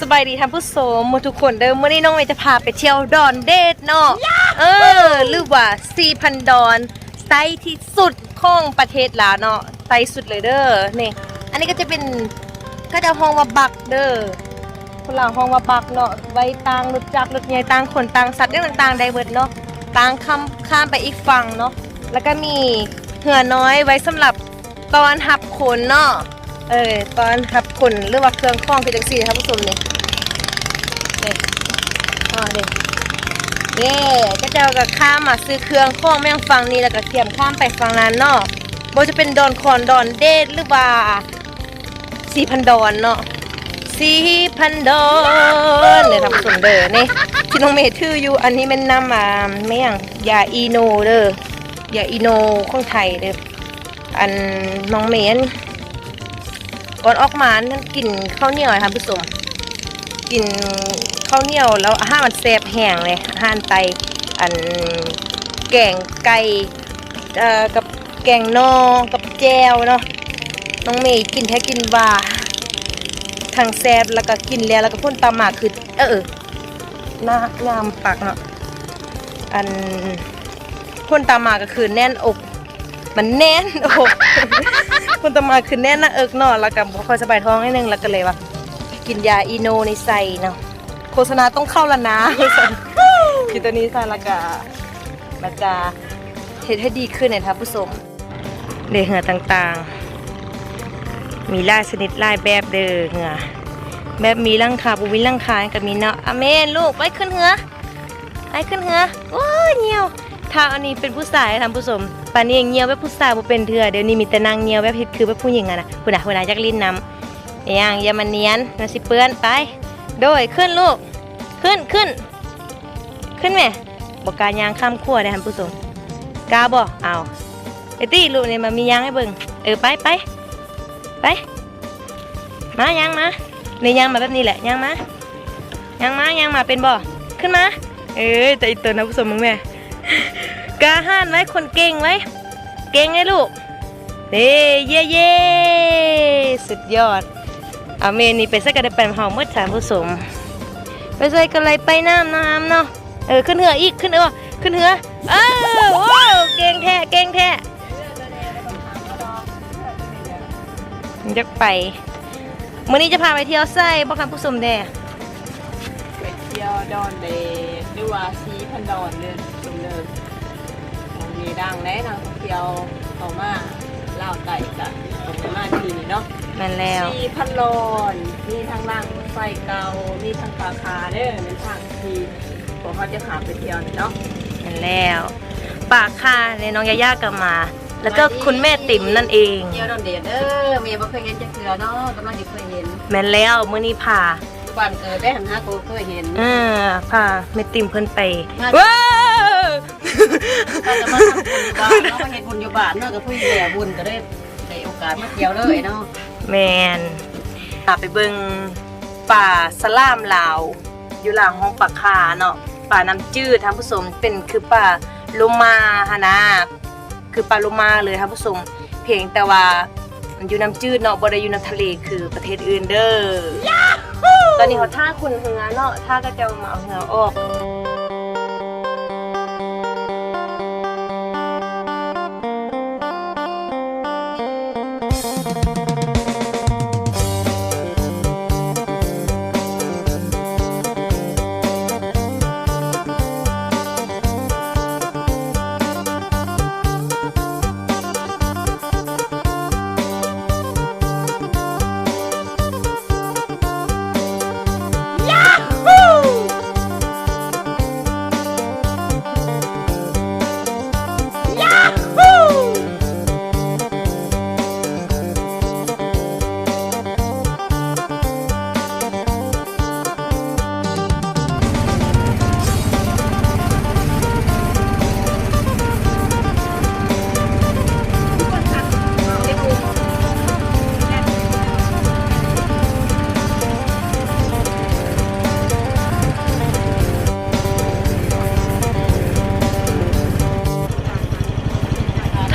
สบายดีท่านผู้ชมหมดทุกคนเดิมวันนี้น้องเมย์จะพาไปเที่ยวดอนเดดเนาะเออหรือว่า4,000ดอนไซส์ที่สุดของประเทศลาวเนาะไซส์สุดเลยเด้อนี่อันนี้ก็จะเป็นก็จะห้องว่าบักเด้อคนลาวห้องว่าบักเนาะไว้ต่างรถจักรรถใหญ่ต่างคนต่างสัตว์เรื่องต่างๆได้เบิดเนาะต่างข้ามข้ามไปอีกฝั่งเนาะแล้วก็มีเหือน้อยไว้สำหรับตอนหับขนเนาะ เออตอนหับขนหรือว่าเครื่องคล้องคือจังซี่นะครับผู้ชมนี่นี่อ๋อนี่เย่ก็จะเอากับข้ามมาซื้อเครื่องคล้องแม่งฟังนี้แล้วก็เทียมข้ามไปฟังนั้นเนาะบ่จะเป็นดอนคอนดอนเดดหรือว่าสี่พันดอนเนาะสี่พันดอนเนี่ยทำส่วนเด้อนี่ที่น้องเมย์ถืออยู่อันนี้เป็นน้ำมาไม่อย่างยาอีโนเด้อยาอีโนของไทยเด้ออันน้องเมย์ ก่อนออกมานั่นกินข้าวเหนียวค่ะผู้ชมกินข้าวเหนียวแล้วอาหารมันแซ่บแห้งเลยอาหารไตอันแกงไก่เอ่อกับแกงนอกับแจวเนาะน้องเมย์กินแท้กินว่าทางแซ่บแล้วก็กินแล้วแล้วก็พ่นตามหมากคือเออหน้างามปากเนาะอันพ่นตาหมากก็คือแน่นอก มันแน่นอก คุณตมาคือแน่นหน้าเอิกเนาะแล้วก็บ่ค่อยสบายท้องนิดนึงแล้วก็เลยว่า กินยาอีโนในใส่เนาะโฆษณาต้องเข้าและนะกินตัวนี้ใส่และกะมันจะเฮ็ดให้ดีขึ้นในท่านผู้ชมเดเหงื่อต่างๆ มีลายชนิดลายแบบเด้อเหงือแบบมีรังคาบ่มีรังคาก็มีเนาะอเมนลูกไปขึ้นเหงื่อไปขึ้นเหงื่อโอ้ยเหี่ยวถ้าอันนี้เป็นผู้ชายท่านผู้ชม ปานนี้เงียวแบบผู้ชายบ่เป็นเถื่อเดี๋ยวนี้มีแต่นางเงียวแบบเฮ็ดคือแบบผู้หญิงอะนะผู้น่ะผู้น่ะจักลิ้นนำอหยังอย่ามาเนียนมันสิเปื้อนไป โดยขึ้นลูก ขึ้นขึ้น ขึ้นแม่บ่กล้ายางข้ามขั้วเด้อท่านผู้ชมกล้าบ่เอาไอ้ตี้ลูกนี่มามียางให้เบิ่งเออไปไปไปมายางมานี่ยางมาแบบนี้แหละยางมายางมายางมาเป็นบ่ขึ้นมา เออแต่อีตัวนะผู้ชมมึงแม่ กาห้านไว้คนเก่งไว้เก่งไงลูกเด้เย่เย่สุดยอด เอาเมนี่ไปใส่กระดาษแปมเฮาเมื่อสามผู้สม ไปใส่กันเลยไปน้ำน้ำเนาะเออขึ้นเหืออีกขึ้นเออขึ้นเหือเออโอ้เก่งแท้เก่งแท้ยักไปมื่อนี้จะพาไปเที่ยวไส้บ่คันผู้สมแด่ไปเที่ยวดอนเดย์หรือว่าซีพันดอนเดินชมเดิน ดังและนักท่องเที่ยวต่อมาเล่าวไต่กับประมาณทีนี้เนาะแม่นแล้วซีพันดอนมีทั้งล่างไฟเก่ามีทั้งปลาคาเด้อเป็นทางที่พวกเขาจะขาไปเที่ยวนี่เนาะเห็นแล้ว ปากค่ะในน้องยาย่ากลับมา แล้วก็คุณแม่ติ๋มนั่นเอง เที่ยวดอนเดย์เด้อเมียบ่เคยเห็นจะเถื่อเนาะกำลังจะเคยเห็นแม่นแล้วมื้อนี้พาบ้านเกิดได้หันหน้ากูเคยเห็น เออพาแม่ติ๋มเพิ่นไปมาว้าวก็จะมาทำบุญอยู่บ้านเนาะมาเห็นบุญอยู่บ้านเนาะกับผู้ใหญ่บุญก็ได้ได้โอกาสมาเที่ยวเลยเนาะแมนพาไปเบิ่งป่าสลามลาว อยู่หลังห้องปากคาเนาะป่าน้ำจืดท่านผู้ชมเป็นคือป่าโลมาหนนะคือป่าโลมาเลยท่านผู้ชมเพียงแต่ว่ามันอยู่น้ำจืดเนาะบ่ได้อยู่น้ำทะเลคือประเทศอื่นเด้อตอนนี้เขาท่าคุณเหือเนาะท่าก็จะมาเอาเหือออก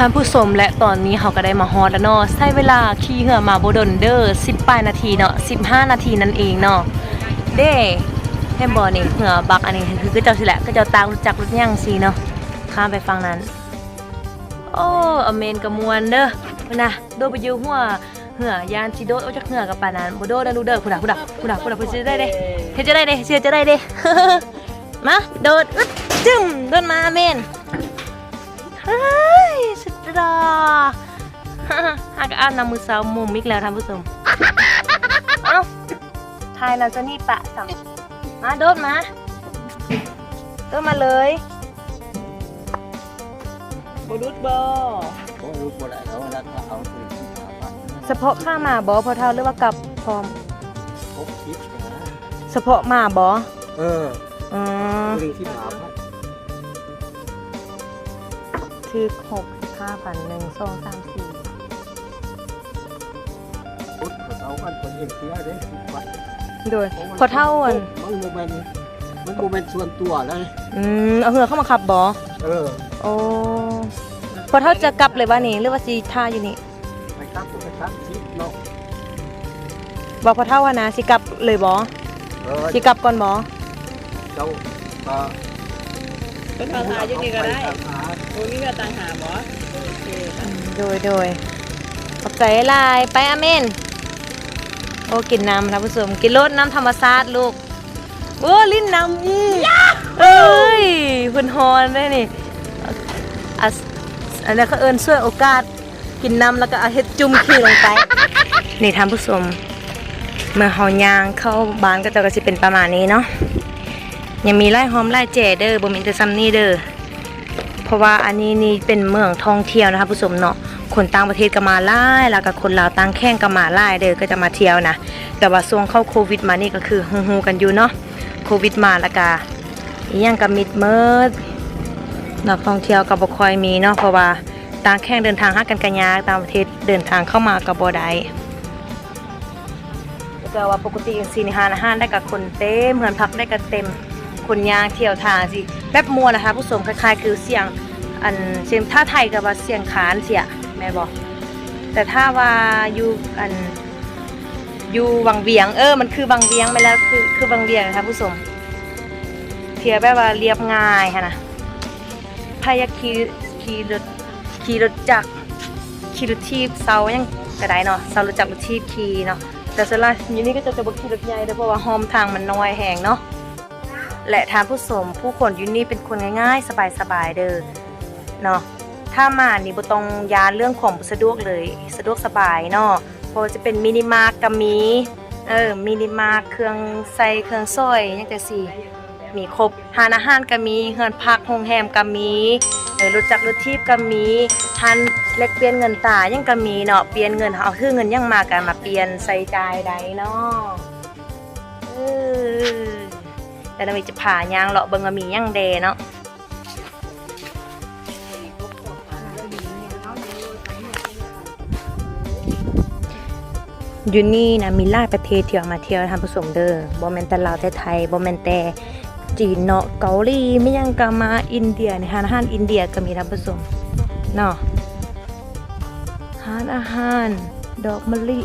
ท่านผู้ชมและตอนนี้เขาก็ได้มาฮอดแล้วเนาะใช้เวลาขี่เหือมาโบดนเดอร์10ปลายนาทีเนาะ15นาทีนั่นเองเนาะเด้เห็นบ่นี่เหงือบักอันนี้คือก็เจ้าสิแหละก็เจ้าตามรู้จักรถย่างสิเนาะข้ามไปฟังนั้น โอ้อเมนกะมวนเด้อนน่ะโดดไปยู่หัวเหือยานสิโดดเอาจากเหือกับปานนั้นบ่โดดเด้อลูกเด้อพุ่นน่ะพุ่นน่ะพุ่นน่ะพุ่นน่ะเพิ่นสิได้เด้เฮ็ดจะได้เด้เชื่อจะได้เด้มาโดดจึ้มโดดมาอเมนฮ้ยสุ ดยอดหากอาบน้ำมือเช้ามุมอีกแล้วท่านผู้ชมเอ้าทายเราจะนี่ปะสั่งมาโดดมาโดดมาเลยบรุษบอโอ้รู้บ่ได้แล้วแล้วก็เอาไปที่หาพันเฉพาะข้ามาบอพอเท่าหรือว่ากับพร้อมพบคิดนะเฉพาะมาบอเอออืมเรื่องที่หาพันคือหกสิบ ห้าพันหนึ่งสองสามสี่พุทธเอากันคนเองเสียเด้วัดโดยพอเท่าอันมันโมเมนต์มันโมเมนต์ส่วนตัวเลยอืมเอาเหือเข้ามาขับบอเออโอ้พอเท่าจะกลับเลยว่านี่หรือว่าซีท่าอยู่นี่ไปครับไปครับชิดเนาะบอกพอเท่าว่านะสิกลับเลยบอเออสิกลับก่อนบอเจ้าก็ก็ทางหาอยู่นี่ก็ได้ทางหาโอ้นี่ก็ต่างหาบอ โดยโดยขอบใจลายไปอเมน โอ้กินน้ำนะผู้ชมกินรสน้ำธรรมชาติลูก โอ้ลิ้นน้ำอืมเอ้ยคุณฮอนได้นี่อันนี้เขาเอิญช่วยโอกาส กินน้ำแล้วก็เอาเห็ดจุ่มขี้ลงไป นี่ท่านผู้ชมเมื่อเฮายางเข้าบ้านก็จะก็สิเป็นประมาณนี้เนาะยังมีไร่หอมไร่แจ่เด้อบ่มีแต่ซ้ำนี่เด้อเพราะว่าอันนี้นี่เป็นเมืองท่องเที่ยวนะคะผู้ชมเนาะ คนต่างประเทศก็มาหล่แล้วก็คนลาวต่างแข้งก็มาหล่เด้อก็จะมาเที่ยวนะแต่ว่าช่วงเข้าโควิดมานี่ก็คือฮู้ๆกันอยู่เนาะโควิดมาแล้วก็ยังก็มิดเมิดนักท่องเที่ยวก็บ่คอยมีเนาะเพราะว่าต่างแข้งเดินทางหากันกันยากต่างประเทศเดินทางเข้ามาก็บ่ได้แล้วก็ว่าปกติจังซี่นี่หาอาหารได้กับคนเต็มเฮือนพักได้ก็เต็มคนยางเที่ยวทางสิแบบมัวนะคะผู้ชมคล้ายๆ คือเสียงอันเสียงท่าไทยกับว่าเสียงขานเสีย แม่บอกแต่ถ้าว่าอยู่อันอยู่วังเวียง เออ มันคือวังเวียงไปแล้วคือคือวังเวียงนะคะผู้ชมเทียแบบว่าเรียบง่ายค่ะนะพายาขี่ขี่รถขี่รถจักรขี่รถทีบเซายังกระไดเนาะเซารถจักรรถทีบขี่เนาะแต่ส่วนใหญ่อยู่นี่ก็จะจะบ่ขี่รถใหญ่เด้เพราะว่าหอมทางมันน้อยแหงเนาะและทานผู้ชมผู้คนอยู่นี่เป็นคนง่ายๆ สบายๆเด้อเนาะ ถ้ามานี่บ่ต้องยานเรื่องของสะดวกเลยสะดวกสบายเนาะเพราะจะเป็นมินิมาร์ก็มีเออมินิมาร์ทเครื่องใส่เครื่องซอยจังจังซี่มีครบทานอาหารก็มีเฮือนพักโรงแรมก็มีเออรถจักรรถทีบก็มีทานแลกเปลี่ยนเงินตายังก็มีเนาะเปลี่ยนเงินเอาคือเงินยังมากันมาเปลี่ยนใส่จ่ายใดเนาะเออแต่เราจะผ่ายางเลาะเบิงว่ามีย่างเดเนาะ อยู่นี่นะมีหลายประเทศที่เอามาเที่ยวทำผสมเด้อบ่แม่นแต่ลาวแต่ไทยบ่แม่นแต่จีนเนาะเกาหลีไม่ยังก็มาอินเดียนี่ฮานอาหารอินเดียก็มีทำผสมเนาะฮานอาหารดอกมะลิ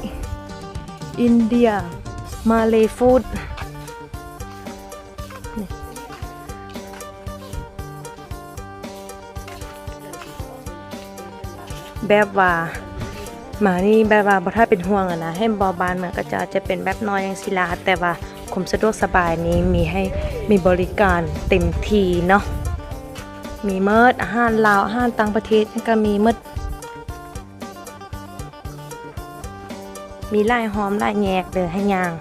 อินเดียมาเลฟูดแบบว่า หมานี่แบบว่าบ่ถ้าเป็นห่วงอะนะให้บอบานมันก็จะจะเป็นแบบน้อยอย่างศิลาแต่ว่าคุมสะดวกสบายนี้มีให้มีบริการเต็มทีเนาะมีเมิดอาหารลาวอาหารต่างประเทศก็มีเมิดมีไล่หอมไล่แยกเดินให้ย่าง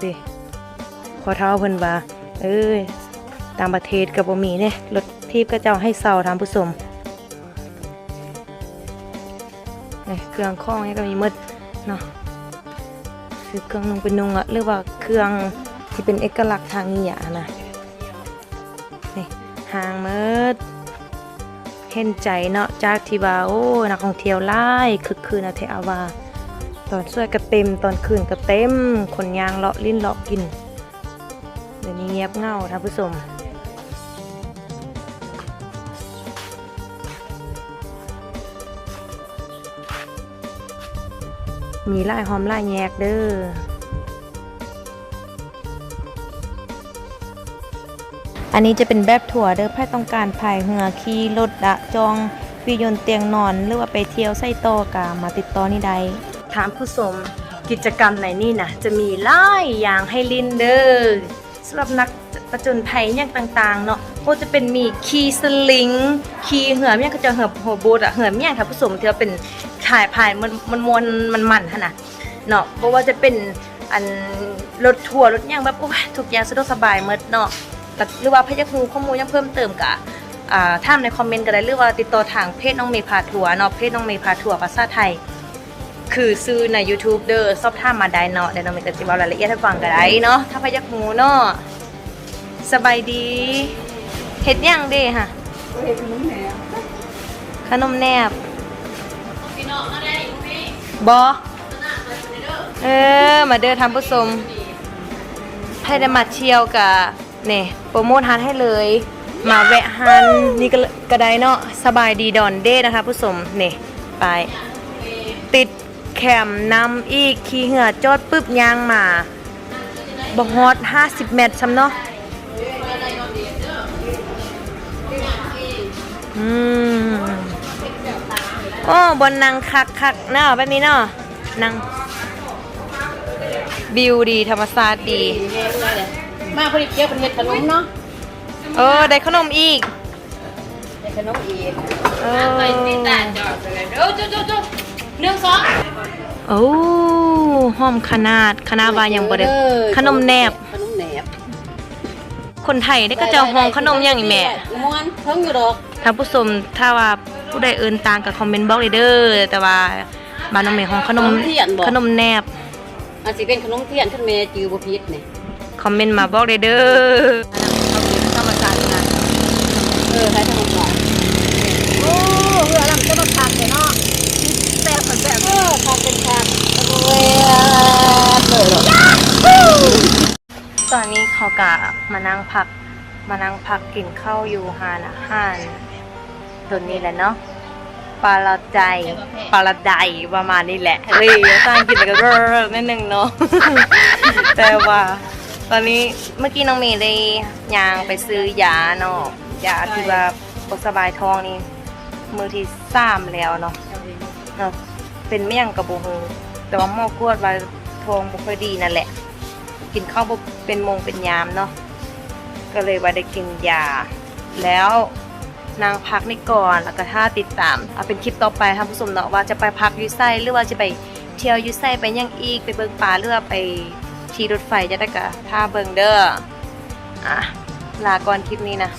เด้พอเท้าเพิ่นว่าเอ้ยต่างประเทศกับบ่มีเนี่ยรถ ทีบก็เจ้าให้เซาทางผู้ชมนี่เครื่องข้องนี่ก็มีหมดเนาะคือเครื่องนุ่งเป็นนุ่งอะหรือว่าเครื่องที่เป็นเอกลักษณ์ทางนี้อะนะนี่หางหมดเห็นใจเนาะจากที่ว่าโอ้นักท่องเที่ยวหลายคึกคืนนะเทอาวาตอนสวยก็เต็มตอนคืนก็เต็ม คนยางเลาะลิ้นเลาะกิน เดี๋ยวนี้เงียบเหงาท่านผู้ชม มีลายหอมลายแยกเด้ออันนี้จะเป็นแบบถั่วเด้อใครต้องการพายเรือขี่รถละจองฟิยนต์เตียงนอน หรือว่าไปเที่ยวไส้โตอกามาติดต่อนี่ได้ถามผู้ชมกิจกรรมไหนนี่นะจะมีหลายอย่างให้ลินเด้อสำหรับนัก ประจนภัยอย่างต่างๆเนาะก็จะเป็นมีขี่สลิงขี่เหือเมี่ยงก็จะเหือหัวโบดอะเหือเมี่ยงค่ะผู้ชมที่ว่าเป็นถ่ายพายมันมันมวนมันมันขนาดเนาะเพราะว่าจะเป็นอันรถทัวร์รถย่างแบบโอ้ยทุกอย่างสะดวกสบายหมดเนาะแต่หรือว่าพยากรูข้อมูลยังเพิ่มเติมกะอ่ามในคอมเมนต์ก็ได้หรือว่าติดต่อทางเพจน้องเมย์พาทัวร์เนาะเพจน้องเมย์พาทัวร์ภาษาไทย คือซื้อใน YouTube เด้อสอบถามมาได้เนาะเดี๋ยวน้องเมย์จะสิเว้ารายละเอียดให้ฟังก็ได้เนาะถ้าพยากรูเนาะ สบายดีเฮ็ดหยังเด้ค่ะเห็นมแหนขนมแนบบอเออ มาเด้อทำผู้ชมให้ได้มาเที่ยวกับเนี่ยโปรโมทฮันให้เลย มาแวะฮันนี่ก็ก็ไดเนาะสบายดีดอนเด้นะคะผู้ชมเนี่ยไป ติดแคมนำอีก ขี่เหือจอดปึ๊บยางมาบอฮอด50 เมตรซ้ำเนาะ อืมโอ้บนนางคักคักๆเนาะแบบนี้เนาะนางบิวดีธรรมศาสตร์ดี มาพอดีเกี่ยวเป็นเห็ดขนมเนาะเออได้ขนมอีกเห็ดขนมอีกเออไปติดตาจอดเลยเด้อจุ๊จุ๊จุ๊หนึ่งสองโอ้หอมขนาดขนาดว่ายังบ่ได้ขนมแนบขนมแหนบ คนไทยได้ก็จะห้องขนมอย่างนี้แหม่ม้วนเพิ่งอยู่ดอก ท่านผู้ชมถ้าว่าผู้ใดเอินต่างกับคอมเมนต์บอกเลยเด้อแต่ว่าบ้านน้องเมย์ห้องขนมขนมแนบอันสิเป็นขนมเทียนขึ้นเมจือบ่ผิดนี่คอมเมนต์มาบอกเลยเด้อธรรมชาตินะเออใช้ธรรมชาติโอ้เรือลำจะมาขาดเลยเนาะแต่เหมือนแบบเออขาดเป็นขาดโอ้ยเลยหรอตอนนี้เขากะมานั่งพักมานั่งพักกินข้าวอยู่หานอาหาร ตัวนี้แหละเนาะปลาละใจปลาละใดประมาณนี้แหละเฮ้ยสร้างกินแล้วก็เรอนิดนึงเนาะแต่ว่า ตอนนี้เมื่อกี้น้องเมย์ได้ยางไปซื้อยาเนาะยาที่ว่าปวดสบายท้องนี่มือที่สามแล้วเนาะเนาะเป็นเมี่ยงกับบูฮูแต่ว่าหม้อกวดว่าทองบุค่อยดีนั่นแหละ กินข้าวบ่เป็นโมงเป็นยามเนาะก็เลยว่าได้กินยาแล้ว นางพักนี่ก่อนแล้วก็ถ้าติดตามเอาเป็นคลิปต่อไปท่านผู้ชมเนาะว่าจะไปพักยูไซหรือว่าจะไปเที่ยวยูไซไปยังอีกไปเบิงป่าหรือว่าไปที่รถไฟจะได้กะถ้าเบิงเด้ออะลาก่อนคลิปนี้นะ